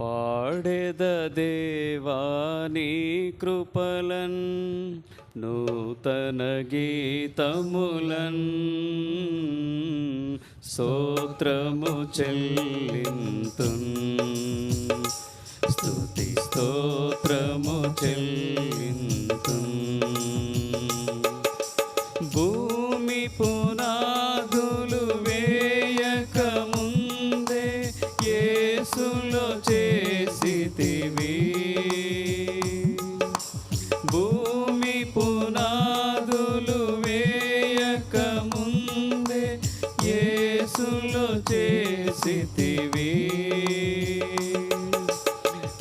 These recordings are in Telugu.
పాడెద దేవాని కృపలన్ నూతన గీతములన్. స్తోత్రము చెల్లింతున్. యేసులో చేసితివి.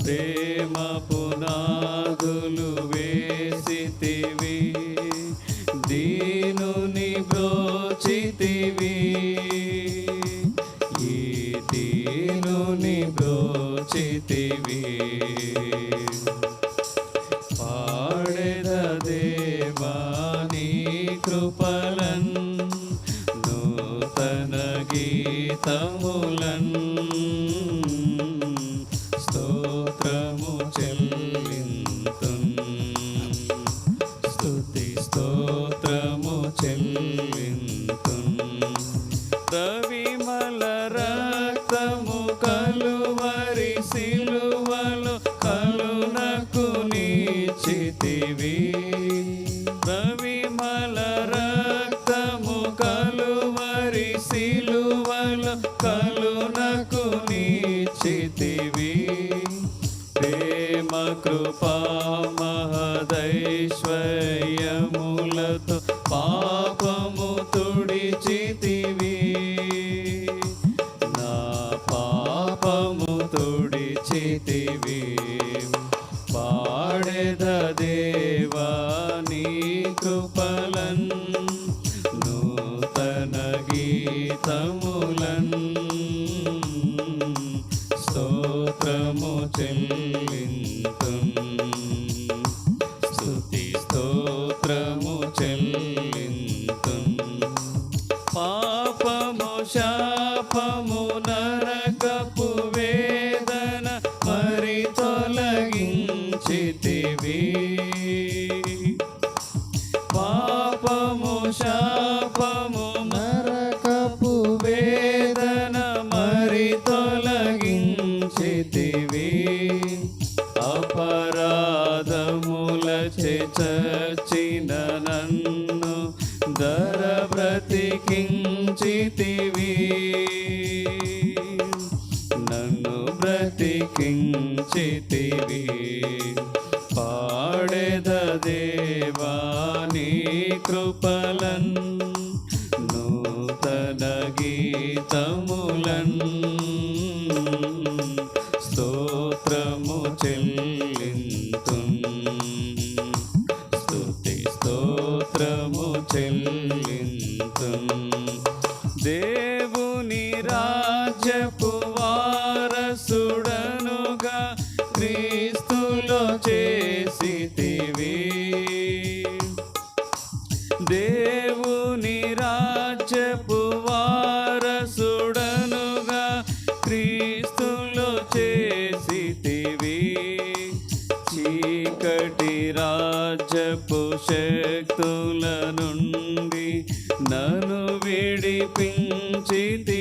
ప్రేమ పునాదులు వేసితివి. దీనుని బ్రోచితివి. ఈ దీనుని బ్రోచితివి. స్తోత్రము రవిమల రక్తము కలువరి సిలువలు కలునకు నీచితివి. రవిమల రక్తము కలువరి సిలువలు కలునకు నీచితివి. ప్రేమ కృపా మహదైశ్వ పాడెద దేవా నీ కృపలన్ నూతన గీతములన్. స్తోత్రము చెల్లింతున్ స్తుతి స్తోత్రము చెల్లింతున్ అపరాధముల చచిన నన్ను దర బ్రతికించితివి. నన్ను బ్రతికించితివి. పాడేద దేవాని కృపలన్ నూతన గీతములన్. దేవుని రాజ్యపు వారసుడనుగా క్రీస్తులో చేసితివి. చీకటి రాజ్యపు శక్తుల నుండి నన్ను విడిపించితివి